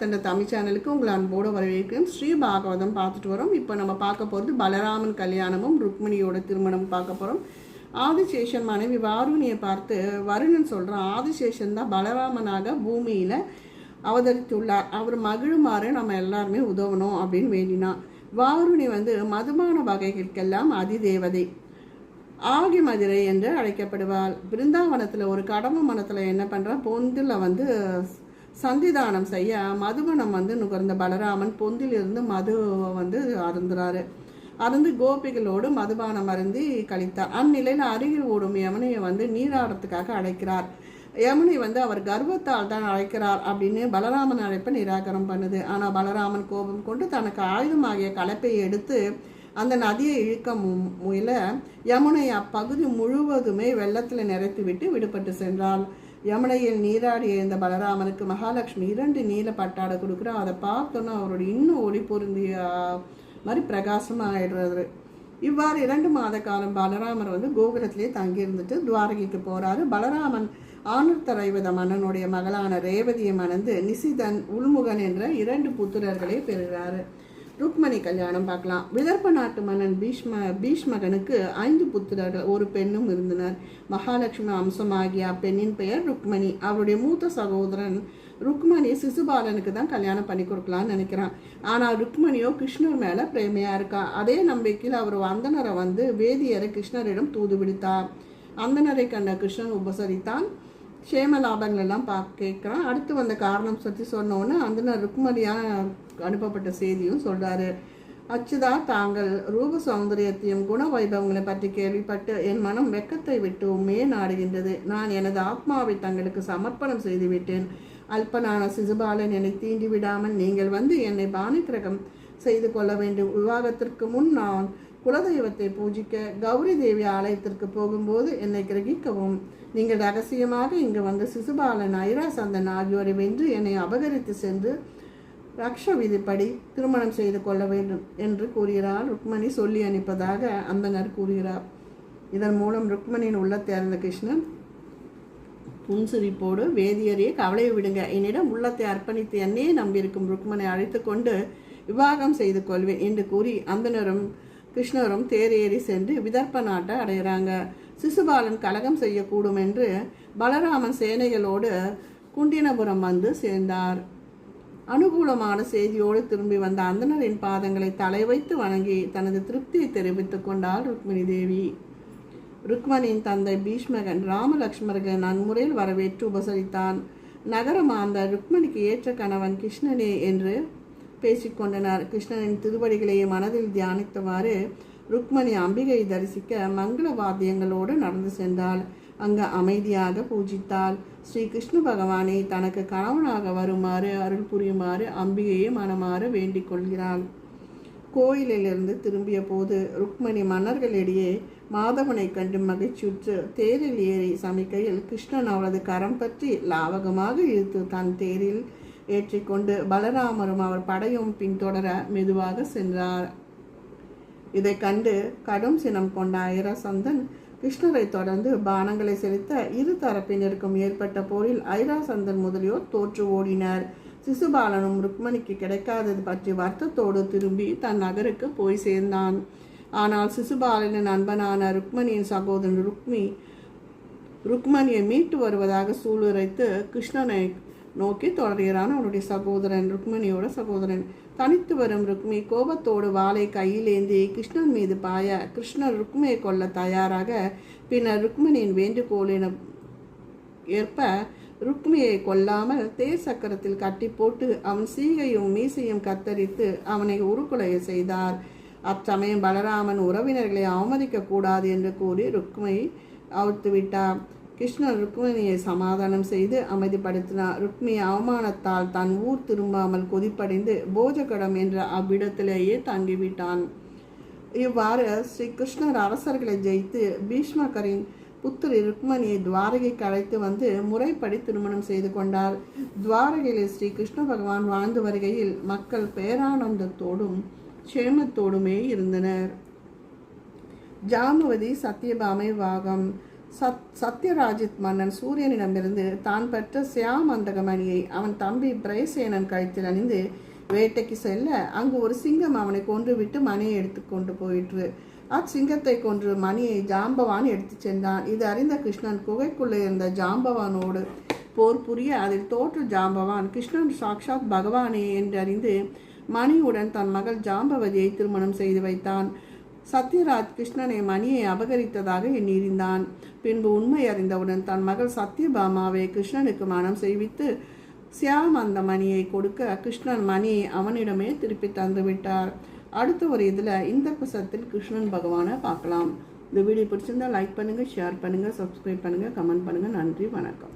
தந்த தமிழ் சேனலுக்கு உங்களை அன்போடு வரவேற்கிறேன். ஸ்ரீ பாகவதம் பார்த்துட்டு வரோம். இப்போ நம்ம பார்க்க போகிறது பலராமன் கல்யாணமும் ருக்மிணியோட திருமணம் பார்க்க போகிறோம் ஆதிசேஷன் மனைவி வாருணியை பார்த்து வருணன் சொல்கிறான் ஆதிசேஷன் தான் பலராமனாக பூமியில் அவதரித்துள்ளார். அவர் மகிழுமாறு நம்ம எல்லாருமே உதவணும் அப்படின்னு வேண்டினான். வாருணி வந்து மதுபான வகைகளுக்கெல்லாம் அதிதேவதை ஆகி மதுரை என்று அழைக்கப்படுவாள். பிருந்தாவனத்தில் ஒரு கடம்ப மனத்தில் என்ன பண்ணுறா பொந்தில் வந்து சந்திதானம் செய்ய மதுவனம் வந்து நுகர்ந்த பலராமன் பொந்திலிருந்து மது வந்து அருந்துறாரு. அருந்து கோபிகளோடு மதுபானம் அருந்தி கழித்தார். அந்நிலையில் அருகில் ஓடும் யமுனையை வந்து நீராடுறதுக்காக அழைக்கிறார். யமுனை வந்து அவர் கர்வத்தால் தான் அழைக்கிறார் அப்படின்னு பலராமன் அழைப்பை நிராகரம் பண்ணுது. ஆனால் பலராமன் கோபம் கொண்டு தனக்கு ஆயுதமாகிய கலப்பை எடுத்து அந்த நதியை இழுக்க மு- முயல யமுனை அப்பகுதி முழுவதுமே வெள்ளத்தில் நிறைத்து விட்டு விடுபட்டு சென்றாள். யமுனையில் நீராடி எழுந்த பலராமனுக்கு மகாலட்சுமி இரண்டு நீல பட்டாடை கொடுக்குறோம் அதை பார்த்தோன்னா அவருடைய இன்னும் ஒளி பொருந்திய மாதிரி பிரகாசமாக ஆயிடுறாரு. இவ்வாறு இரண்டு மாத காலம் பலராமர் வந்து கோகுலத்திலே தங்கியிருந்துட்டு துவாரகைக்கு போகிறாரு பலராமன் ஆனர்த்தரைவத மன்னனுடைய மகளான ரேவதியை மணந்து நிசிதன் உள்முகன் என்ற இரண்டு புத்திரர்களை பெறுகிறாரு. ருக்மணி கல்யாணம் பார்க்கலாம். விதர்ப்ப நாட்டு மன்னன் பீஷ்ம பீஷ்மகனுக்கு ஐந்து புத்திரர்கள் ஒரு பெண்ணும் இருந்தனர். மகாலட்சுமி அம்சமாகிய அப்பெண்ணின் பெயர் ருக்மணி. அவருடைய மூத்த சகோதரன் ருக்மணி சிசுபாலனுக்கு தான் கல்யாணம் பண்ணி கொடுக்கலான்னு நினைக்கிறான். ஆனால் ருக்மணியோ கிருஷ்ணர் மேலே பிரேமையா இருக்கா? அதே நம்பிக்கையில் அவர் அந்தனரை வந்து வேதியரை கிருஷ்ணரிடம் தூது விடுத்தார் அந்தனரை கண்ட கிருஷ்ணன் உபசரித்தான். க்ஷேம லாபங்களெல்லாம் பா கேட்குறான் அடுத்து வந்த காரணம் பற்றி சொன்னோன்னே அந்த ருக்மணியாக அனுப்பப்பட்ட செய்தியும் சொல்கிறாரு அச்சுதா தாங்கள் ரூப சௌந்தரியத்தையும் குண வைபவங்களை பற்றி கேள்விப்பட்டு என் மனம் வெக்கத்தை விட்டு உண்மையே நாடுகின்றது. நான் எனது ஆத்மாவை தங்களுக்கு சமர்ப்பணம் செய்துவிட்டேன். அல்பனான சிசுபாலன் என்னை தீண்டி விடாமல் நீங்கள் வந்து என்னை பாணிக்கிரகம் செய்து கொள்ள வேண்டும். விவாகத்திற்கு முன் நான் குலதெய்வத்தை பூஜிக்க கௌரி தேவி ஆலயத்திற்கு போகும்போது என்னை கிரகிக்கவும். நீங்கள் ரகசியமாக இங்கு வந்து சிசுபாலன் ஐராசந்தன் ஆகியோரை வென்று என்னை அபகரித்து சென்று ரக்ஷ விதிப்படி திருமணம் செய்து கொள்ள வேண்டும் என்று கூறுகிறார். ருக்மணி சொல்லி அனுப்பதாக அந்தனர் கூறுகிறார். இதன் மூலம் ருக்மணியின் உள்ளத்தை அறிந்த கிருஷ்ணன் புன்சிரிப்போடு வேதியரையே கவலையை விடுங்க. என்னிடம் உள்ளத்தை அர்ப்பணித்து என்னையே நம்பியிருக்கும் ருக்மனை அழைத்து கொண்டு விவாகம் செய்து கொள்வேன் என்று கூறி அந்தனரும் கிருஷ்ணரும் தேரேறி சென்று விதர்ப்ப நாட்டை அடைகிறாங்க. சிசுபாலன் கலகம் செய்யக்கூடும் என்று பலராமன் சேனைகளோடு குண்டினபுரம் வந்து சேர்ந்தார். அனுகூலமான செய்தியோடு திரும்பி வந்த அந்தனரின் பாதங்களை தலை வைத்து வணங்கி தனது திருப்தியை தெரிவித்துக் கொண்டாள் ருக்மிணி தேவி. ருக்மணியின் தந்தை பீஷ்மகன் ராமலக்ஷ்மர்கள் நன்முறையில் வரவேற்று உபசரித்தான். நகரமாந்த ருக்மணிக்கு ஏற்ற கணவன் கிருஷ்ணனே என்று பேசிக்கொண்டனர். கிருஷ்ணனின் திருவடிகளை மனதில் தியானித்தவாறு ருக்மணி அம்பிகை தரிசிக்க மங்கள வாத்தியங்களோடு நடந்து சென்றாள். அங்கு அமைதியாக பூஜித்தாள். ஸ்ரீ கிருஷ்ண பகவானை தனக்கு கணவனாக வருமாறு அருள் புரியுமாறு அம்பிகையை மனமாறு வேண்டிக் கொள்கிறாள். கோயிலிலிருந்து திரும்பிய போது ருக்மணி மன்னர்களிடையே மாதவனை கண்டு மகிழ்ச்சியுற்று தேரில் ஏறி சமைக்கையில் கிருஷ்ணன் அவளது கரம் பற்றி லாவகமாக இழுத்து தன் தேரில் ஏற்றிக்கொண்டு பலராமரும் அவர் படையும் பின்தொடர மெதுவாக சென்றார். இதை கண்டு கடும் சினம் கொண்ட ஐராசந்தன் கிருஷ்ணரை தொடர்ந்து பானங்களை செலுத்த இரு தரப்பினருக்கும் ஏற்பட்ட போரில் ஐராசந்தன் முதலியோர் தோற்று ஓடினர். சிசுபாலனும் ருக்மணிக்கு கிடைக்காதது பற்றி வருத்தத்தோடு திரும்பி தன் நகருக்கு போய் சேர்ந்தான். ஆனால் சிசுபாலனின் நண்பனான ருக்மணியின் சகோதரன் ருக்மி ருக்மணியை மீட்டு வருவதாக சூளுரைத்து கிருஷ்ணனை நோக்கி தொடர்கிறான் அவனுடைய சகோதரன் ருக்மணியோட சகோதரன். தனித்து வரும் ருக்மி கோபத்தோடு வாளை கையிலேந்தி கிருஷ்ணன் மீது பாய கிருஷ்ணர் ருக்மியை கொல்ல தயாராக பின்னர் ருக்மணியின் வேண்டுகோளின ஏற்ப ருக்மியை கொல்லாமல் தேர் சக்கரத்தில் கட்டி போட்டு அவன் சீகையும் மீசையும் கத்தரித்து அவனை உருக்குலைய செய்தார். அச்சமயம் பலராமன் உறவினர்களை அவமதிக்க கூடாது என்று கூறி ருக்மியை அவுத்து விட்டார் கிருஷ்ணர் ருக்மிணியை சமாதானம் செய்து அமைதிப்படுத்தினார். ருக்மி அவமானத்தால் தன் ஊர் திரும்பாமல் கொதிப்படைந்து போஜகடம் என்ற அவ்விடத்திலேயே தங்கிவிட்டான். இவ்வாறு ஸ்ரீ கிருஷ்ணர் அரசர்களை ஜெயித்து பீஷ்மகரின் புத்திரி ருக்மணியை துவாரகைக்கு அழைத்து வந்து முறைப்படி திருமணம் செய்து கொண்டார். துவாரகையில் ஸ்ரீ கிருஷ்ண பகவான் வாழ்ந்து வருகையில் மக்கள் பேரானந்தத்தோடும் க்ஷேமத்தோடுமே இருந்தனர். ஜாமவதி சத்யபாமை வாகம். சத் சத்யராஜித் மன்னன் சூரியனிடமிருந்து தான் பெற்ற சியாமந்தக மணியை அவன் தம்பி பிரயசேனன் கழுத்தில் அணிந்து வேட்டைக்கு செல்ல அங்கு ஒரு சிங்கம் அவனை கொன்றுவிட்டு மணியை எடுத்து கொண்டு போயிற்று. அச்சிங்கத்தை கொன்று மணியை ஜாம்பவான் எடுத்து சென்றான். இது அறிந்த கிருஷ்ணன் குகைக்குள்ளே இருந்த ஜாம்பவானோடு போர் புரிய அதில் தோற்று ஜாம்பவான் கிருஷ்ணன் சாக்ஷாத் பகவானே என்று அறிந்து மணியுடன் தன் மகள் ஜாம்பவதியை திருமணம் செய்து வைத்தான். சத்யராஜ் கிருஷ்ணனை மணியை அபகரித்ததாக எண்ணியிருந்தான். பின்பு உண்மை அறிந்தவுடன் தன் மகள் சத்யபாமாவை கிருஷ்ணனுக்கு மனம் செய்வித்து சியாம் அந்த மணியை கொடுக்க கிருஷ்ணன் மணியை அவனிடமே திருப்பி தந்து விட்டார். அடுத்த ஒரு இதில் இந்த குசத்தில் கிருஷ்ணன் பகவானை பார்க்கலாம். இந்த வீடியோ பிடிச்சிருந்தா லைக் பண்ணுங்கள் ஷேர் பண்ணுங்கள் சப்ஸ்கிரைப் பண்ணுங்கள் கமெண்ட் பண்ணுங்கள் நன்றி வணக்கம்.